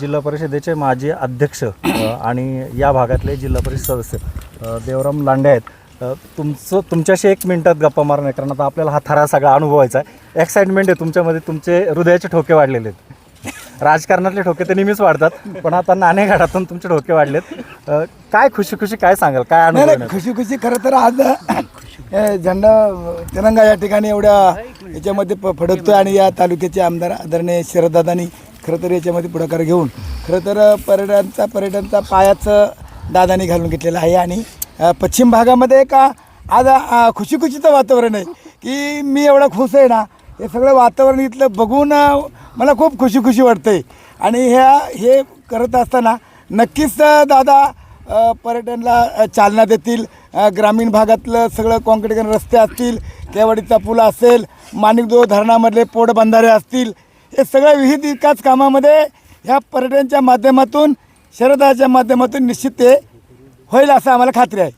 जिल्हा परिषदेचे माजी अध्यक्ष आणि या भागातले जिल्हा परिषद सदस्य देवराम लांडे आहेत. तुमचं तुमच्याशी एक मिनिटात गप्पा मारणार कारण आता आपल्याला हा थरा सगळा अनुभवायचा आहे. एक्साइटमेंट आहे तुमच्यामध्ये तुमचे हृदयाचे ठोके वाढलेले आहेत. राजकारणातले ठोके तर नेहमीच वाढतात पण आता नाणेघाटातून तुमचे ठोके वाढलेत. काय खुशी खुशी काय सांगाल? काय अनुभव? खुशी खुशी खरं तर आज झेंडा तिरंगा या ठिकाणी एवढ्या याच्यामध्ये फडकतोय आणि या तालुक्याचे आमदार आदरणीय शरददादांनी खरं तर याच्यामध्ये पुढाकार घेऊन खरं तर पर्यटनचा पर्यटनचा पायाचं दादाने घालून घेतलेला आहे आणि पश्चिम भागामध्ये का आज खुशीखुशीचं खुशी खुशीचं वातावरण आहे की मी एवढा खुश आहे ना हे सगळं वातावरण इथलं बघून मला खूप खुशी खुशी वाटते आणि ह्या हे करत असताना नक्कीच दादा पर्यटनला चालना देतील. ग्रामीण भागातलं सगळं कॉन्क्रीटीकरण रस्ते असतील केवाडीचा पूल असेल माणिकदो धरणामधले पोटबंधारे असतील हे सगळ्या विविध विकास कामामध्ये ह्या पर्यटनच्या माध्यमातून शरदाच्या माध्यमातून निश्चित ते होईल असं आम्हाला खात्री आहे.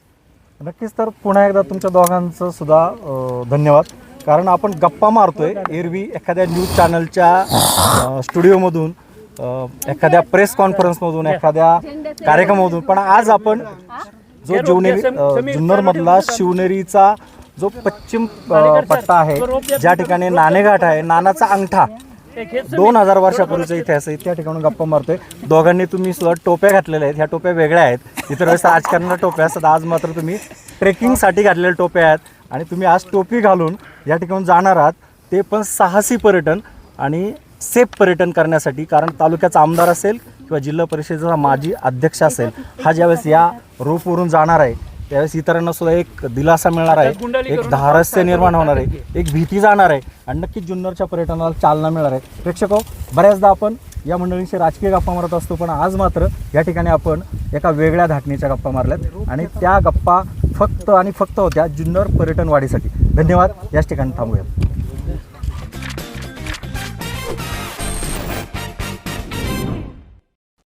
नक्कीच तर पुन्हा एकदा तुमच्या दोघांचं सुद्धा अ, धन्यवाद. कारण आपण गप्पा मारतोय एरवी एखाद्या न्यूज चॅनलच्या अ, स्टुडिओमधून अ, एखाद्या प्रेस कॉन्फरन्समधून एखाद्या कार्यक्रमामधून. पण आज आपण जो जीवनेरी जुन्नर मधला शिवनेरीचा जो पश्चिम अ, पट्टा आहे ज्या ठिकाणी नाणेघाट आहे नानाचा अंगठा दोन हजार वर्षापूर्वीचा इतिहास आहे त्या ठिकाणी गप्पा मारतोय. दोघांनी तुम्ही सुद्धा टोप्या घातलेल्या आहेत ह्या टोप्या वेगळ्या आहेत. इतर वेळेस राजकारणाला टोप्या असतात आज मात्र तुम्ही ट्रेकिंगसाठी घातलेल्या टोप्या आहेत. आणि तुम्ही आज टोपी घालून या ठिकाणी जाणार आहात. ते पण साहसी पर्यटन आणि सेफ पर्यटन करण्यासाठी कारण तालुक्याचा आमदार असेल किंवा जिल्हा परिषदेचा माजी अध्यक्ष असेल हा ज्यावेळेस या रूपवरून जाणार आहे त्यावेळेस इतरांना सुद्धा एक दिलासा मिळणार आहे. एक धारस्य निर्माण होणार आहे. एक भीती जाणार आहे. आणि नक्कीच जुन्नरच्या पर्यटनाला चालना मिळणार आहे. प्रेक्षक बऱ्याचदा आपण या मंडळींशी राजकीय गप्पा मारत असतो पण आज मात्र या ठिकाणी आपण एका वेगळ्या धाटणीच्या गप्पा मारल्यात. आणि त्या गप्पा फक्त आणि फक्त होत्या जुन्नर पर्यटन वाढीसाठी धन्यवाद. याच ठिकाणी थांबूयात